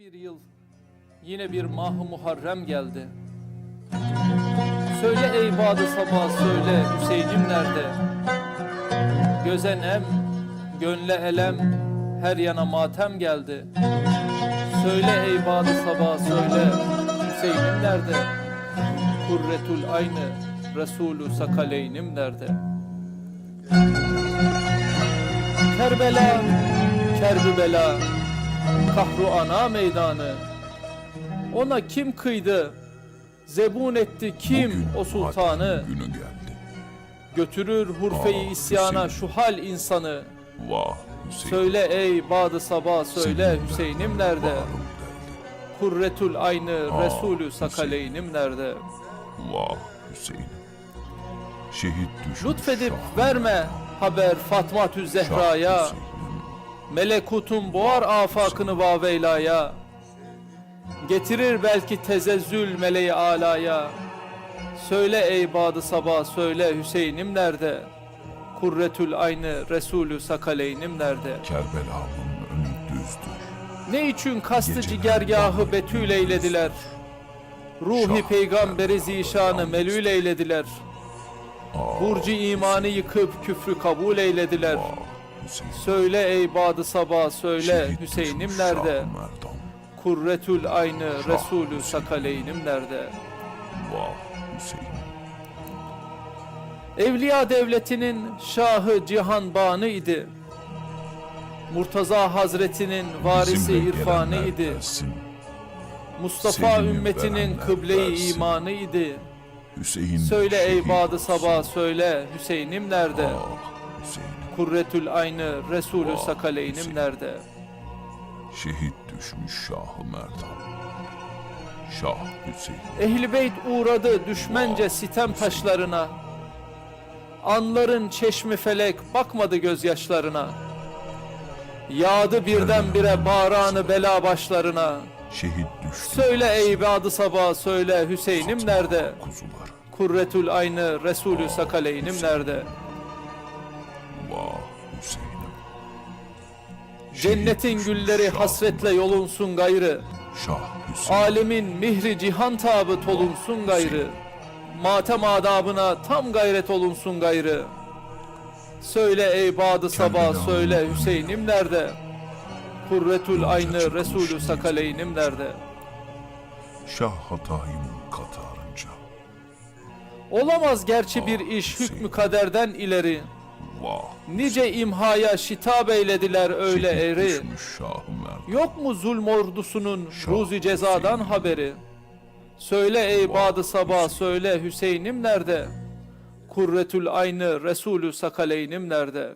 Bir yıl yine bir mah Muharrem geldi. Söyle ey badı sabah söyle Hüseyin'im nerede? Göze nem, gönle elem, her yana matem geldi. Söyle ey badı sabah söyle Hüseyin'im nerede? Kurretul aynı Resulü sakaleynim nerede? Kerbela, Kerbübela, Kahru ana meydanı. Ona kim kıydı? Zebun etti kim Bugün o sultanı? Günü geldi. Götürür hurfeyi Ah, isyana Hüseyin. şu hal insanı. Vah Hüseyin. Söyle ey badı sabah söyle Senin Hüseyin'im nerede? geldi. Kurretul aynı Ah, Resulü sakaleynim nerede? Vah Hüseyin. Şehit düşmüş Lütfedip verme haber Fatma Zehra'ya. Melekutun boğar afakını vaveylaya. Getirir belki tezezzül meleği alaya. Söyle ey badı sabah söyle Hüseyin'im nerede? Kurretül aynı Resulü sakaleynim nerede? Kerbela'nın önü düzdür. Ne için kastı Geceler cigergahı bahar betül eylediler? Ruhi peygamberi zişanı melül eylediler. Burcu imanı yıkıp küfrü kabul eylediler. Söyle ey badı sabah söyle Hüseyin'im nerede? Kurretül aynı Resulü sakaleynim nerede? Vah Hüseyin. Evliya devletinin şahı cihan banı idi. Murtaza Hazretinin varisi irfanı idi. Mustafa ümmetinin kıble-i imanı idi. Hüseyin Söyle ey badı sabah söyle Hüseyin'im nerede? Ah Hüseyin. Kurretül aynı Resulü Ah, sakaleynim nerede? Şehit düşmüş Şah-ı Merdan. Şah Hüseyin. Ehli beyt uğradı düşmence Ah, sitem Hüseyin. taşlarına. Anların çeşmi felek bakmadı gözyaşlarına. Yağdı birdenbire bağranı bela başlarına. Şehit düştü. Söyle ey badı sabah söyle Hüseyin'im nerede? Kuzular. Kurretül aynı Resulü sakaleynim nerede? Hüseyin'im. Cennetin gülleri hasretle yolunsun gayrı. Şah Hüseyin. Alemin mihri cihan tabıt olunsun gayrı. Matem adabına tam gayret olunsun gayrı. Söyle ey badı sabah söyle. Hüseyin'im nerede? Kurretül aynı Resulü sakaleynim nerede? Şah hatayım katarınca. Olamaz gerçi bir iş hükmü kaderden ileri. Nice imhaya şitab eylediler öyle eri. Yok mu zulm ordusunun ruzi cezadan haberi? Söyle ey badı sabah söyle Hüseyin'im nerede? Kurretül aynı Resulü sakaleynim nerede?